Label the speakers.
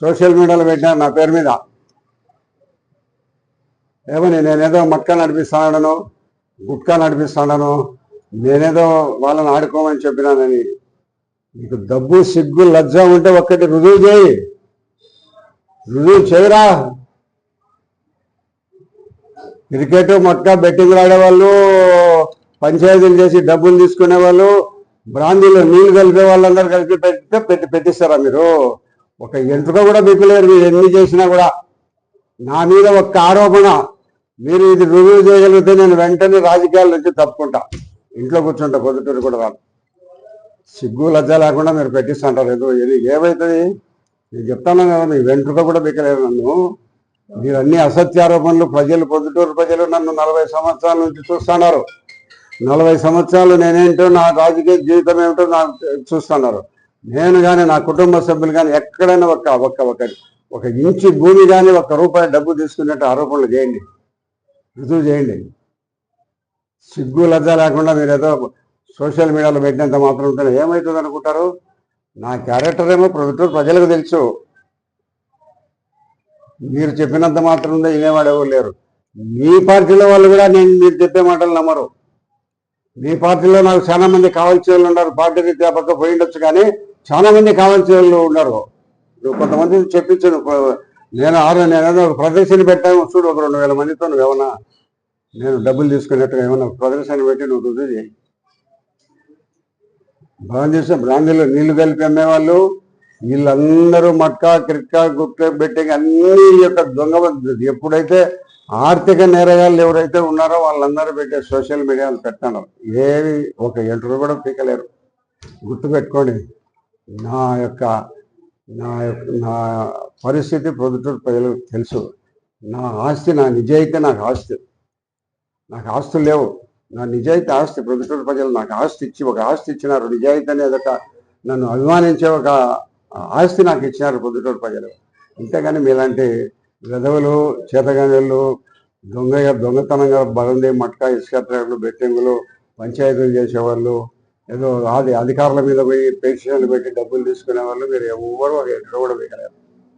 Speaker 1: Social మీడియాలో పెట్టినారు నా పేరు మీద. ఏమని నేనేదో మట్కా నడిపిస్తాను గుట్కా నడిపిస్తాను నేనేదో వాళ్ళని ఆడుకోమని చెప్పినానని నీకు డబ్బు సిగ్గు లజ్జ ఉంటే ఒక్కటి రుజువు చేయి. రుజువు చేయరా? క్రికెట్ మట్కా బెట్టింగ్ ఆడేవాళ్ళు పంచాయతీలు చేసి డబ్బులు తీసుకునే వాళ్ళు బ్రాందీలో నీళ్ళు కలిపే వాళ్ళందరూ కలిపి పెడితే పెట్టి పెట్టిస్తారా మీరు? ఒక ఎంట్రుక కూడా బిక్కులేరు మీరు ఎన్ని చేసినా కూడా నా మీద ఒక ఆరోపణ. మీరు ఇది రుజువు చేయగలిగితే నేను వెంటనే రాజకీయాల నుంచి తప్పుకుంటా. ఇంట్లో కూర్చుంటా పొద్దుటూరు కూడా రాను. సిగ్గు లజ్జ లేకుండా మీరు పెట్టిస్తుంటారు ఏదో ఇది ఏమవుతుంది నేను చెప్తాను కదా మీ వెంట్రుక కూడా బిక్కలేదు నన్ను. మీరు అన్ని అసత్యారోపణలు ప్రజలు పొద్దుటూరు ప్రజలు నన్ను నలభై సంవత్సరాల నుంచి చూస్తున్నారు. నలభై సంవత్సరాలు నేనేంటో నా రాజకీయ జీవితం ఏమిటో నాకు చూస్తున్నారు. నేను కానీ నా కుటుంబ సభ్యులు కానీ ఎక్కడైనా ఒక ఒక ఒక ఒక ఇంచి భూమి కానీ ఒక రూపాయి డబ్బు తీసుకున్నట్టు ఆరోపణలు చేయండి. రుజువు చేయండి. సిగ్గు లజ్జ లేకుండా మీరు ఏదో సోషల్ మీడియాలో పెట్టినంత మాత్రం ఉంటే ఏమవుతుంది అనుకుంటారు? నా క్యారెక్టర్ ఏమో ప్రభుత్వం ప్రజలకు తెలుసు. మీరు చెప్పినంత మాత్రం ఉందో వినేవాడు ఎవరు లేరు. మీ పార్టీలో వాళ్ళు కూడా నేను మీరు చెప్పే మాటలు నమ్మరు. మీ పార్టీలో నాకు చాలా మంది కావాల్సిన వాళ్ళు ఉన్నారు. పార్టీ రీత్యా పక్క పోయి ఉండొచ్చు కానీ చాలా మంది కావాల్సిన వాళ్ళు ఉన్నారు. నువ్వు కొంతమంది చెప్పించాను నేను ఆరు నేను ఒక ప్రదర్శన పెట్టాను చూడు ఒక రెండు వేల మందితో నువ్వు ఏమన్నా నేను డబ్బులు తీసుకున్నట్టుగా ఏమన్నా ప్రదర్శన పెట్టి నువ్వు రుజువు చేయి. భారతదేశం బ్రాందీలో నీళ్ళు కలిపి అమ్మేవాళ్ళు. వీళ్ళందరూ మట్కా క్రిక్కా గుట్కా బెట్టింగ్ అన్ని యొక్క దొంగ ఎప్పుడైతే ఆర్థిక నేరగాళ్ళు ఎవరైతే ఉన్నారో వాళ్ళందరూ పెట్టే సోషల్ మీడియాలో పెట్టాను ఏవి ఒక ఎంటర్ కూడా పీకలేరు. గుర్తుపెట్టుకోండి. నా యొక్క నా యొక్క నా పరిస్థితి ప్రొద్దుటూరు ప్రజలకు తెలుసు. నా ఆస్తి నా నిజాయితీ నాకు ఆస్తి. నాకు ఆస్తులు లేవు. నా నిజాయితీ ఆస్తి ప్రొద్దుటూరు ప్రజలు నాకు ఆస్తి ఇచ్చి ఒక ఆస్తి ఇచ్చినారు. నిజాయితీ అనేది ఒక నన్ను అభిమానించే ఒక ఆస్తి నాకు ఇచ్చినారు పొద్దుటూరు ప్రజలు. అంతేగాని మీలాంటి విధవులు చేతగానులు దొంగగా దొంగతనంగా బలంది మట్కా ఇసుక ట్రాక్లు బెట్టింగులు పంచాయతీలు చేసేవాళ్ళు ఏదో అది అధికారుల మీద పోయి పెన్షన్లు పెట్టి డబ్బులు తీసుకునే వాళ్ళు మీరు ఎవరు ఎక్కడ కూడా వేయలేరు.